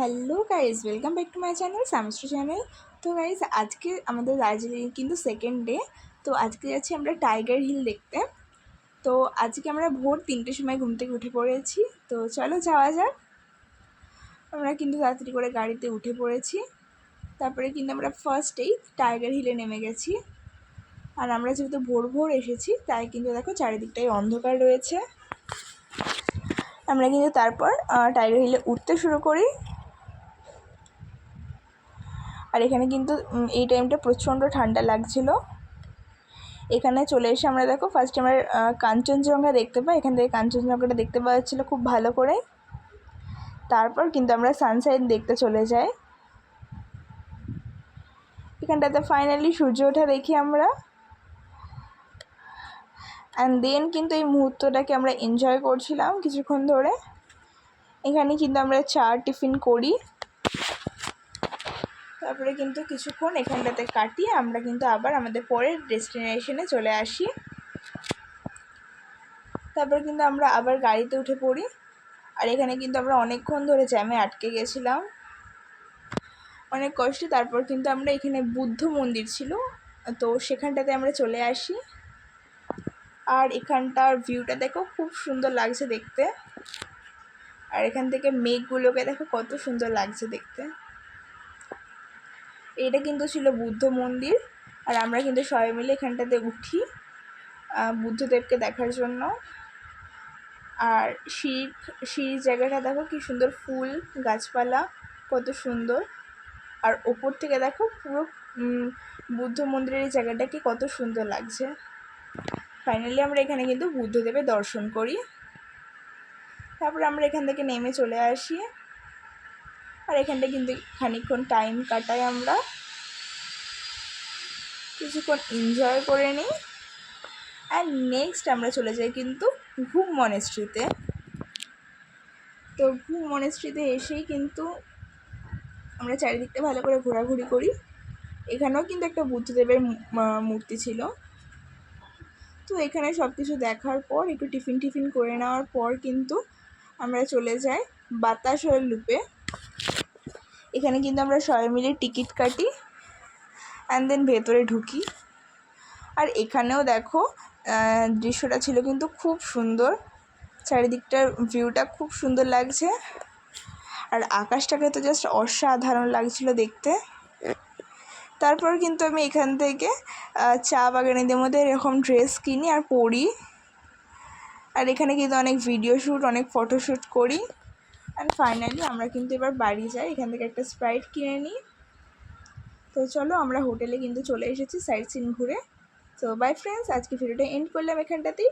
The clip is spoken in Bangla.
Hello guys welcome back to my channel সামস্ট্রি channel তো গাইজ আজকে আমাদের দার্জিলিং কিন্তু সেকেন্ড ডে তো আজকে যাচ্ছি আমরা টাইগার হিল দেখতে। তো আজকে আমরা ভোর তিনটের সময় ঘুম থেকে উঠে পড়েছি, তো চলো যাওয়া যাক। আমরা কিন্তু তাড়াতাড়ি করে গাড়িতে উঠে পড়েছি, তারপরে কিন্তু আমরা ফার্স্টেই টাইগার হিলে নেমে গেছি। আর আমরা যেহেতু ভোর ভোর এসেছি, তাই কিন্তু দেখো চারিদিকটাই অন্ধকার রয়েছে। আমরা কিন্তু তারপর টাইগার হিলে উঠতে শুরু করি। আর এখানে কিন্তু এই টাইমটা প্রচণ্ড ঠান্ডা লাগছিল। এখানে চলে এসে আমরা দেখো ফার্স্ট আমরা কাঞ্চনজঙ্ঘা দেখতে পাই। এখান থেকে কাঞ্চনজঙ্ঘাটা দেখতে পাওয়া যাচ্ছিল খুব ভালো করে। তারপর কিন্তু আমরা সানসাইন দেখতে চলে যাই। এখানটাতে ফাইনালি সূর্য ওঠা দেখি আমরা। অ্যান্ড দেন কিন্তু এই মুহূর্তটাকে আমরা এনজয় করছিলাম কিছুক্ষণ ধরে। এখানে কিন্তু আমরা চা টিফিন করি। তারপরে কিন্তু কিছুক্ষণ এখানটাতে কাটিয়ে আমরা কিন্তু আবার আমাদের পরের ডেস্টিনেশনে চলে আসি। তারপরে কিন্তু আমরা আবার গাড়িতে উঠে পড়ি। আর এখানে কিন্তু আমরা অনেকক্ষণ ধরে জ্যামে আটকে গেছিলাম। অনেক কষ্টে তারপর কিন্তু আমরা এখানে বুদ্ধ মন্দির ছিল। তো সেখানটাতে আমরা চলে আসি। আর এখানটার ভিউটা দেখো খুব সুন্দর লাগছে দেখতে। আর এখান থেকে মেঘগুলোকে দেখো কত সুন্দর লাগছে দেখতে। এটা কিন্তু ছিল বুদ্ধ মন্দির। আর আমরা কিন্তু সবাই মিলে এখানটাতে উঠি বুদ্ধদেবকে দেখার জন্য। আর শিখ সিঁড়ির জায়গাটা দেখো কি সুন্দর ফুল, গাছপালা, কত সুন্দর। আর ওপর থেকে দেখো পুরো বুদ্ধ মন্দিরের এই জায়গাটা কি কত সুন্দর লাগছে। ফাইনালি আমরা এখানে কিন্তু বুদ্ধদেবের দর্শন করি। তারপরে আমরা এখান থেকে নেমে চলে আসি। আর এখানটা কিন্তু খানিক্ষণ টাইম কাটাই আমরা। কিছুক্ষণ এনজয় করে নিই। আর নেক্সট আমরা চলে যাই কিন্তু ঘুম মনেস্ট্রিতে তো ঘুম মনেস্ট্রিতে এসেই কিন্তু আমরা চারিদিকটা ভালো করে ঘোরাঘুরি করি। এখানেও কিন্তু একটা বুদ্ধদেবের মূর্তি ছিল। তো এখানে সব কিছু দেখার পর, একটু টিফিন টিফিন করে নেওয়ার পর কিন্তু আমরা চলে যাই বাতাসের লুপে। এখানে কিন্তু আমরা সবাই মিলে টিকিট কাটি অ্যান্ড দেন ভেতরে ঢুকি। আর এখানেও দেখো দৃশ্যটা ছিল কিন্তু খুব সুন্দর। চারিদিকটার ভিউটা খুব সুন্দর লাগছে। আর আকাশটাকে তো জাস্ট অসাধারণ লাগছিল দেখতে। তারপর কিন্তু আমি এখান থেকে চা বাগানিদের মধ্যে এরকম ড্রেস কিনি আর পরি। আর এখানে কিন্তু অনেক ভিডিও শ্যুট অনেক ফটোশ্যুট করি। অ্যান্ড ফাইনালি আমরা কিন্তু এবার বাড়ি যাই। এখান থেকে একটা স্প্রাইট কিনে নিই। তো চলো, আমরা হোটেলে কিন্তু চলে এসেছি সাইট সিন ঘুরে। তো বাই ফ্রেন্ডস আজকে ভিডিওটা এন্ড করলাম এখানটাতেই।